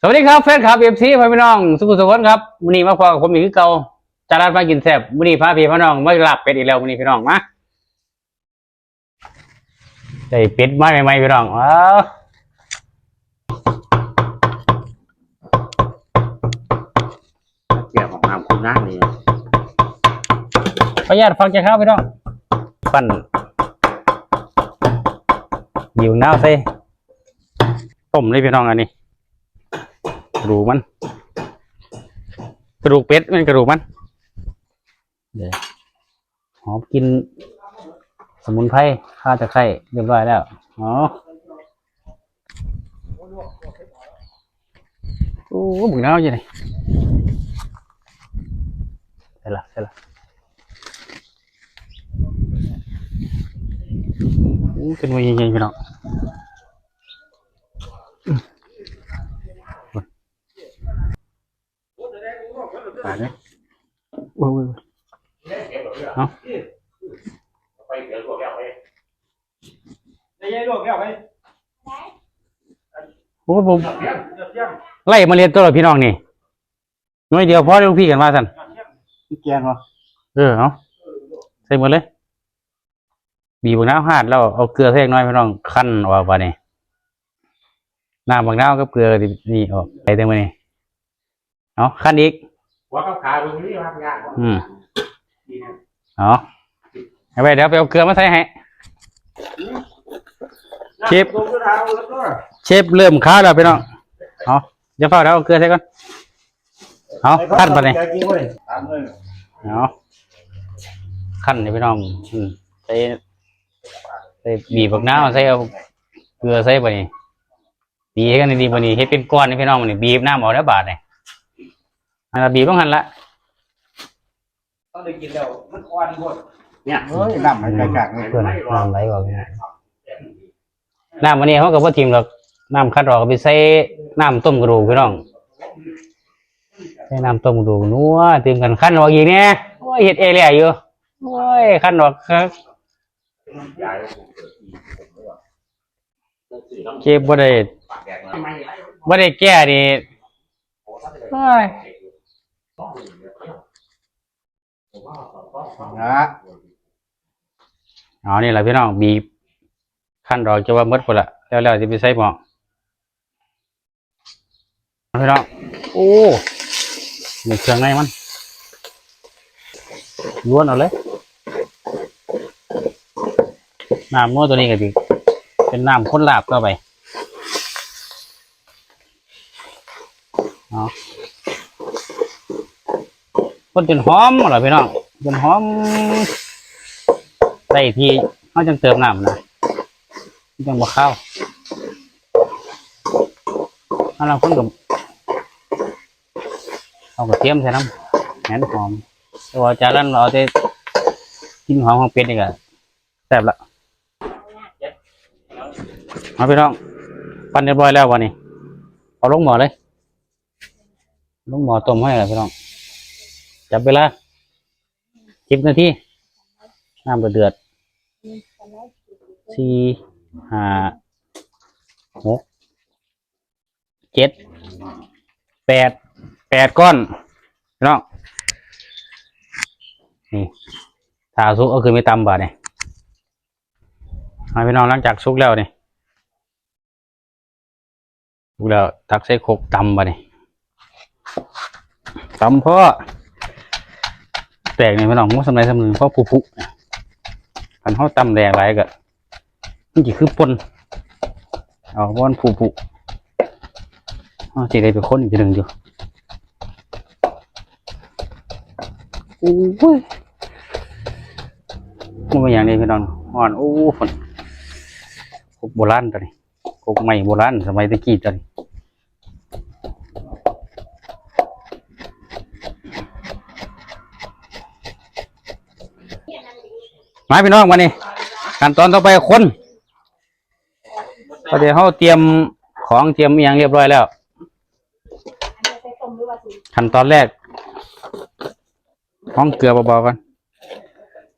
สวัสดีครับแฟนคลับเอฟซีพ่อพี่น้อง สุขุมสุขนครับวันนี้มาพอกับผมอีกคือเก่าจารัดมากินแซ่บวันนี้พาพี่พี่น้องมาหลับเป็ดอีกแล้ววันนี้พี่น้องมาได้เป็ดมาใหม่ๆพี่น้องว้าวเกี่ยวของน้ำคุณน้ำนี่ขออนุญาตฟังจากข้าวพี่น้องปั้นหิวน้าวใส่ต้มเลยพี่น้องอันนี้ กระดูกมัน กระดูกเป็ดมันกระดูกมัน เดี๋ยวหอมกิน สมุนไพรข้าตะไคร้เรียบร้อยแล้วอ๋อโอ้บุกน้าวยังไงเสร็จละเสร็จละโอ้ขึ้นมาเย็นๆพี่น้อง ปาดเลยโอ้ยเอา ได้ยัยลวกแล้วไปโอ้ยผมเที่ยงเที่ยงไล่มาเรียนตัวละพี่น้องนี่หน่วยเดียวพอเดี๋ยวพี่กันมาสันเที่ยงเกียนวะเออเอาใส่หมดเลยบีบบักน้ำหาดแล้วเอาเกลือใส่หน่อยพี่น้องขั้นออกมาเนี่ยน้ำบักน้ำกับเกลือนี่นี่ออกไปเต็มมือนี่เอาขั้นอีกหัวกับขาตรงนี้ทำงานอืมเอา เอาไปเดี๋ยวไปเอาเกลือมาใส่ให้เชฟลงกระถางแล้วก็เชฟเริ่มค้าแล้วพี่น้องเอาเดี๋ยวเฝ้าเดี๋ยวเอาเกลือใส่ก่อนเอาขั้นไปเลยกินเลยตามเลยเอาขั้นนี่พี่น้องอืมใส่ใส่บีบบักน้ำใส่เอาเกลือใส่ไปนี่บีให้กันดีๆไปนี่ให้เป็นก้อนนี่พี่น้องนี่บีบน้ำออกแล้วบาดนี่อันนั้นบีบต้องหันละต้องได้กินแล้วมันอ่อนหมด เนี่ยเฮ้ยน้ำมันกากๆเลยเพื่อนน้ำไหลออกน้ำวันนี้เขากับว่าทีมหรอกน้ำคัดออกก็ไปใส่น้ำต้มกระดูกพี่น้องใส่น้ำต้มกระดูกนัวเตรียมกันขั้นออกอีกเนี่ยโอ้ยเห็ดเอเลียอยู่โอ้ยขั้นออกครับเก็บบ่ได้บ่ได้แก้นี่โอ้ยนะ เอานี่แหละพี่น้องบีบขั้นดอกจะว่าหมดหมดละแล้วแล้วจะไปใส่หม้อพี่น้องโอ้นี่เครื่องในมันล้วนเอาเลยน้ำนัวตัวนี้ก็ดีเป็นน้ำข้นลาบต่อไปเอาคนจนหอมเหรอพี่น้องจนหอม ได้ที่เขาจังเติมน้ำนะจังบ่เข้าวถ้าเราคนกับเอากระเทียมใส่น้ำแหนหอมต่ว่าจานนั้นเราเอาแต่กินหอมของเป็ดนี่ก็แซ่บละเอาพี่น้องปั้นเรียบร้อยแล้ววันนี้เอาลงหม้อเลยลงหม้อต้มให้เลยพี่น้องจับเวลาสิบนาทีน้ำเดือด สี่ห้าหกเจ็ดแปดแปดก้อนพี่น้องนี่ถ้าสุกก็คือไม่ตำบาทเนี่ยมาพี่น้องหลังจากสุกแล้วนี่สุกแล้วตักใส่โคกตำบาทเนี่ยตำเพราะแตกนี่พี่น้องมุสมัยสมัยเพราะผุๆคั นเขาตำแดงไรก็มันจะคือปนเอาบอนผูผูเอาจีได้ไปค้นอีกทีหนึ่งอยู่โอ้ยมันเป็นอย่างนี้พี่น้องอ่อนโอ้ฝนกกโบราณตัวนี้กกใหม่โบราณสมัยตะกี้ตัวนี้ มาพี่น้องวันนี้ขั้นตอนต่อไปคนก็เดี๋ยวเขาเตรียมของเตรียมอหย่างเรียบร้อยแล้ว ขั้นตอนแรกห้องเกลือเบาๆกัน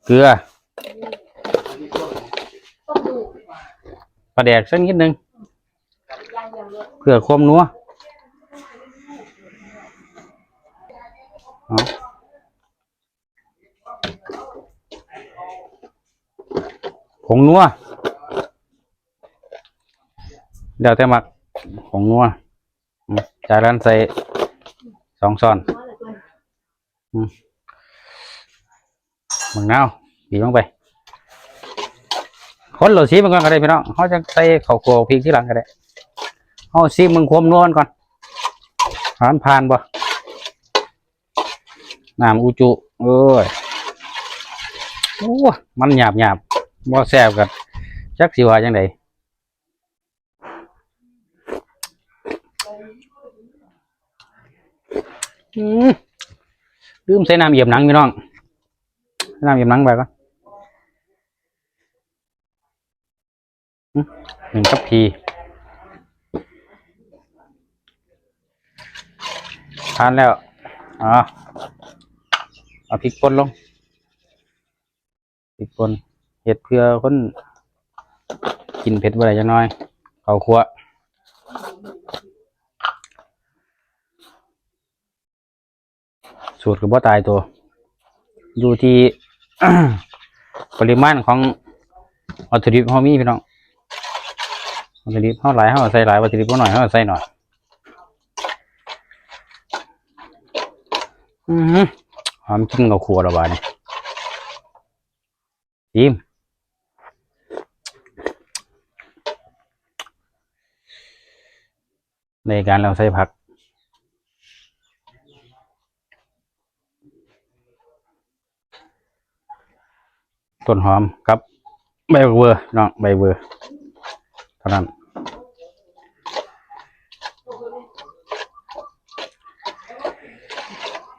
เกลือปลาแดกสักนิดนึงเพื่อความนัว เอา ผงนัวเดี๋ยวแต่มักผงนัวจากนั้นใส่สองช้อนมึงนาวบีบลงไปคนเราซีมันก่อนก็ได้พี่น้องเขาจะใส่ข้าวโพดพริกที่หลังก็ได้เขาซีมึงควมนวลก่อนผ่านผ่านบ่น้ำอุจุเอ้ยโอ้มันหยาบหยาบ บ่แซ่บกันจักสิว่าจังไดอืมลืมใส่น้ำเหยียบหนังพี่น้องใส่น้ำเหยียบหนังไปก่อนหนึ่งทัพพีทานแล้วอ๋อเอาพริกป่นลงพริกป่น เห็ดเพื่อคนกินเผ็ดบ่ได้จังน้อยเขาครัวสูตรคือบ่ตายตัว อยู่ที่ปริมาณของวัตถุดิบเฮามีพี่น้องวัตถุดิบเท่าหลายเท่าใส่หลายวัตถุดิบเท่าหน่อยเท่าใส่หน่อยอือหอหอมกินกับครัวระบาดนี่ชิม ในการเราใส่ผัก ต้นหอมกับใบเวอร์เนาะใบเวอร์เท่านั้น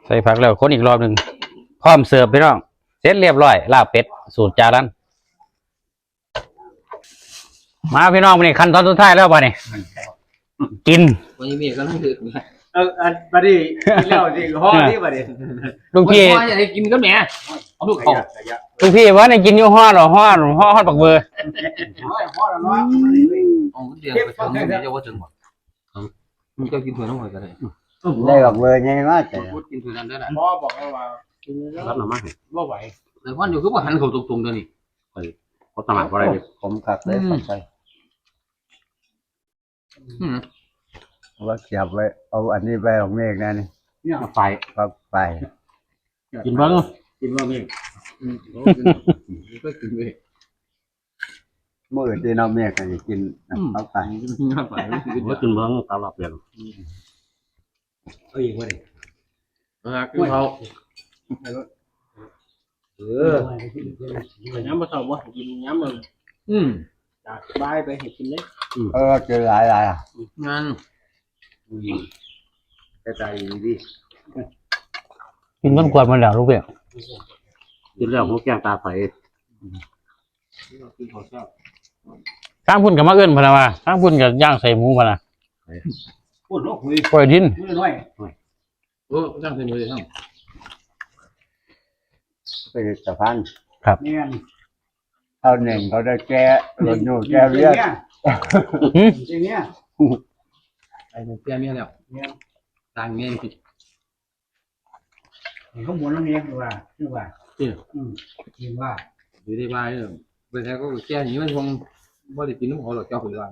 ใส่ผักแล้วคนอีกรอบหนึ่งพร้อมเสิร์ฟพี่น้องเสร็จเรียบร้อยลาบเป็ดสูตรจารันมาพี่น้องมานี่ขั้นตอนสุดท้ายแล้วป่ะนี่ กินวันนี้มีก็นั่งถือเอออันบัดนี้กินแล้วสิห่อนี่บัดนี้ลูกพี่ว่าจะให้กินก็แหม่เอาลูกเขาขยะลูกพี่ว่าในกินอยู่ห้อหรอห้อหรอห้อห้อปักเบอร์ห่อห่อแล้วเนาะเอาเดี๋ยวไปทำนี่จะว่าจึงบ่มันก็กินถั่วน้ำหอยก็ได้ได้บอกเบอร์ไงมาแต่พูดกินถั่วนั้นได้แหละพ่อบอกแล้วว่ากินแล้วรับหน่อไม้บ่ไหวแต่ว่าอยู่คือว่าหันเขาตรงๆเดี๋ยวนี้เขาสมัครอะไรผมขับเลยขับไป อืมว่าเก็บไว้ เอาอันนี้ไปของเมฆนะนี่เนี่ยไปครับไปกินบ้างกินว่ามีก็กินไปมื่อที่เราเมฆกันกินเอาไปง่ายไปว่ากินเมืองตลอดเปลี่ยนเอาอีกว่าดิกินเขาเออย้ำมาสอบว่ากินย้ำมาอืมจาก บายไปเห็ดกินเลยเออเจอหลายหลายอะงานกระจายดีกินก้นขวดมันแล้วลูกเพี่กินแล้วหัวแกงตาใสกินข้าวเช้าข้างพุ่นกับมะเอื้อนพะนะว่าข้างพุ่นกับย่างใส่หมูพะนะพูดโลกคุยปล่อยดินมือน้อยโอ้จ้างเต็มเลยทั้งไปสะพานเนี่ย เอาหนึ่งเขาได้แก้รถอยู่แก้เวียดหืมจริงเนี่ยไอ้เตี้ยเมียแล้วเนี่ยต่างเงี้ยเขาหมุนแล้วเนี่ยคือว่าคือว่าอืมจริงว่าอยู่ที่บ้านเนี่ยเป็นแค่ก็แก่อย่างนี้มันคงไม่ได้กินน้ำหอมหรอกเจ้าคนละ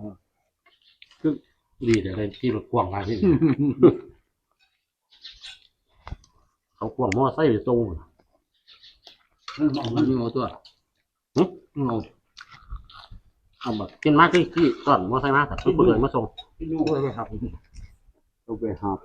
ดีเดี๋ยวได้ที่รถกว้างมาที่เขากว้างมอไซค์ไปส่งเรื่องของมัมันนมีเอาตัว เอาเอาแบบกินมากที่ที่ก่อนมอไซค์มาแต่ทุกคนเลยมาส่งกินดูโอ้ยครับต้องไปหอบ